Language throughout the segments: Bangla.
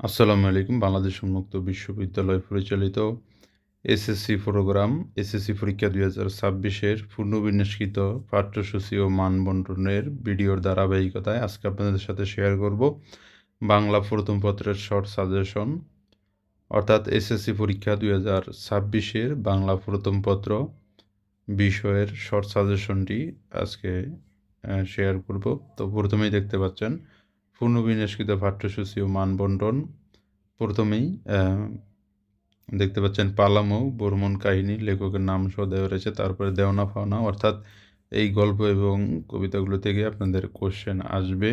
আসসালামু আলাইকুম, বাংলাদেশ উন্মুক্ত বিশ্ববিদ্যালয় পরিচালিত এসএসসি প্রোগ্রাম, এসএসসি পরীক্ষা দুই হাজার ছাব্বিশের পূর্ণবিন্যাসকৃত পাঠ্যসূচি ও মানবন্টনের ভিডিওর ধারাবাহিকতায় আজকে আপনাদের সাথে শেয়ার করব। বাংলা প্রথম পত্রের শর্ট সাজেশন অর্থাৎ এসএসসি পরীক্ষা দুই হাজার ছাব্বিশের বাংলা প্রথম পত্র বিষয়ের শর্ট সাজেশনটি আজকে শেয়ার করব। তো প্রথমেই দেখতে পাচ্ছেন পূর্ণবিন্যাসকৃত পাঠ্যসূচি ও মানবন্টন প্রথমেই দেখতে পাচ্ছেন পালামৌ বর্মন কাহিনী, লেখকের নাম সহ দেওয়া রয়েছে, তারপরে দেওনা ফাওনা, অর্থাৎ এই গল্প এবং কবিতাগুলো থেকে আপনাদের কোশ্চেন আসবে।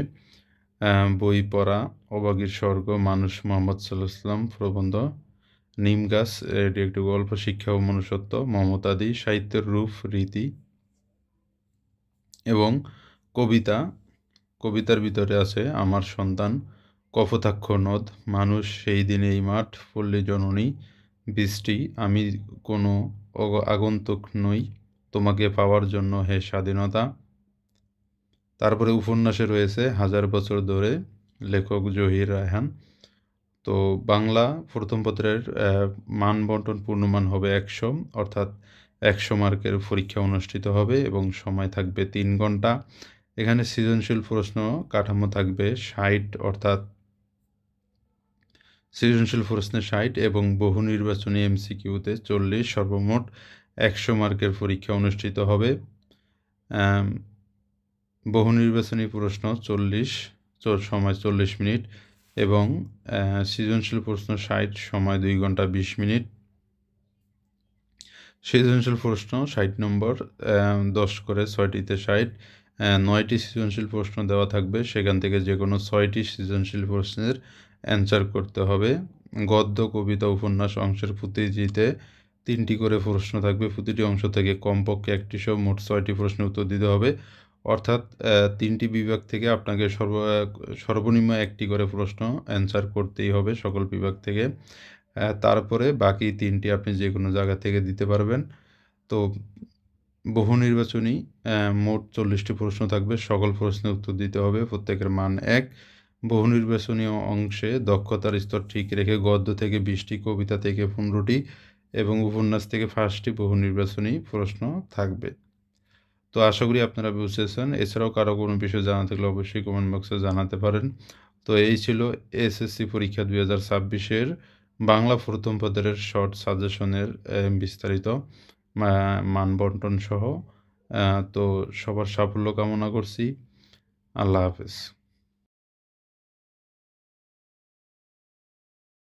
বই পড়া, অবাগীর স্বর্গ, মানুষ মোহাম্মদ সাল্লাহাম প্রবন্ধ, নিম গাছ, এটি একটি গল্প, শিক্ষা ও মনুষ্যত্ব, মমতাদি, সাহিত্যের রূপ, রীতি এবং কবিতা কবিতার ভিতরে আছে, আমার সন্তান, কপোতাক্ষ নদ, মানুষ সেই দিনে এই মাঠ পল্লী জননী, বৃষ্টি, আমি কোনো আগন্তুক নই, তোমাকে পাওয়ার জন্য হে স্বাধীনতা। তারপরে উপন্যাসে রয়েছে, হাজার বছর ধরে, লেখক জহির রায়হান। তো বাংলা প্রথম পত্রের মান বন্টন পূর্ণমান হবে একশো, অর্থাৎ একশো মার্কের পরীক্ষা অনুষ্ঠিত হবে এবং সময় থাকবে তিন ঘণ্টা। এখানে সৃজনশীল প্রশ্ন, কাঠামো থাকবে ষাট, অর্থাৎ সৃজনশীল প্রশ্নে ষাট এবং বহু নির্বাচনী এমসিকিউতে চল্লিশ, সর্বমোট একশো মার্কের পরীক্ষা অনুষ্ঠিত হবে। বহু নির্বাচনী প্রশ্ন চল্লিশ সময় চল্লিশ মিনিট এবং সৃজনশীল প্রশ্ন ষাট, সময় দুই ঘণ্টা বিশ মিনিট। সৃজনশীল প্রশ্ন ষাট নম্বর দশ করে ছয়টিতে ষাট নয়টি সৃজনশীল প্রশ্ন দেওয়া থাকবে। সেখান থেকে যে কোনো ছয়টি সৃজনশীল প্রশ্নের অ্যান্সার করতে হবে। গদ্য, কবিতা, উপন্যাস অংশের প্রতিটিতে তিনটি করে প্রশ্ন থাকবে। প্রতিটি অংশ থেকে কমপক্ষে একটি সব মোট ছয়টি প্রশ্নের উত্তর দিতে হবে। অর্থাৎ তিনটি বিভাগ থেকে আপনাকে সর্ব সর্বনিম্ন একটি করে প্রশ্ন অ্যান্সার করতেই হবে সকল বিভাগ থেকে। তারপরে বাকি তিনটি আপনি যে কোনো জায়গা থেকে দিতে পারবেন। তো বহু নির্বাচনী মোট চল্লিশটি প্রশ্ন থাকবে। সকল প্রশ্নের উত্তর দিতে হবে। প্রত্যেকের মান এক। বহু নির্বাচনীয় অংশে দক্ষতার স্তর ঠিক রেখে গদ্য থেকে বিশটি, কবিতা থেকে পনেরোটি এবং উপন্যাস থেকে ফার্স্টটি বহু নির্বাচনী প্রশ্ন থাকবে। তো আশা করি আপনারা বুঝেছেন। এছাড়াও কারও কোনো বিষয় জানা থাকলে অবশ্যই কমেন্ট বক্সে জানাতে পারেন। তো এই ছিল এসএসসি পরীক্ষা দুই হাজার ছাব্বিশের বাংলা প্রথম পদের শর্ট সাজেশনের বিস্তারিত। মানবন্টন সহ তো সবার সাফল্য কামনা করছি। আল্লাহ হাফেজ।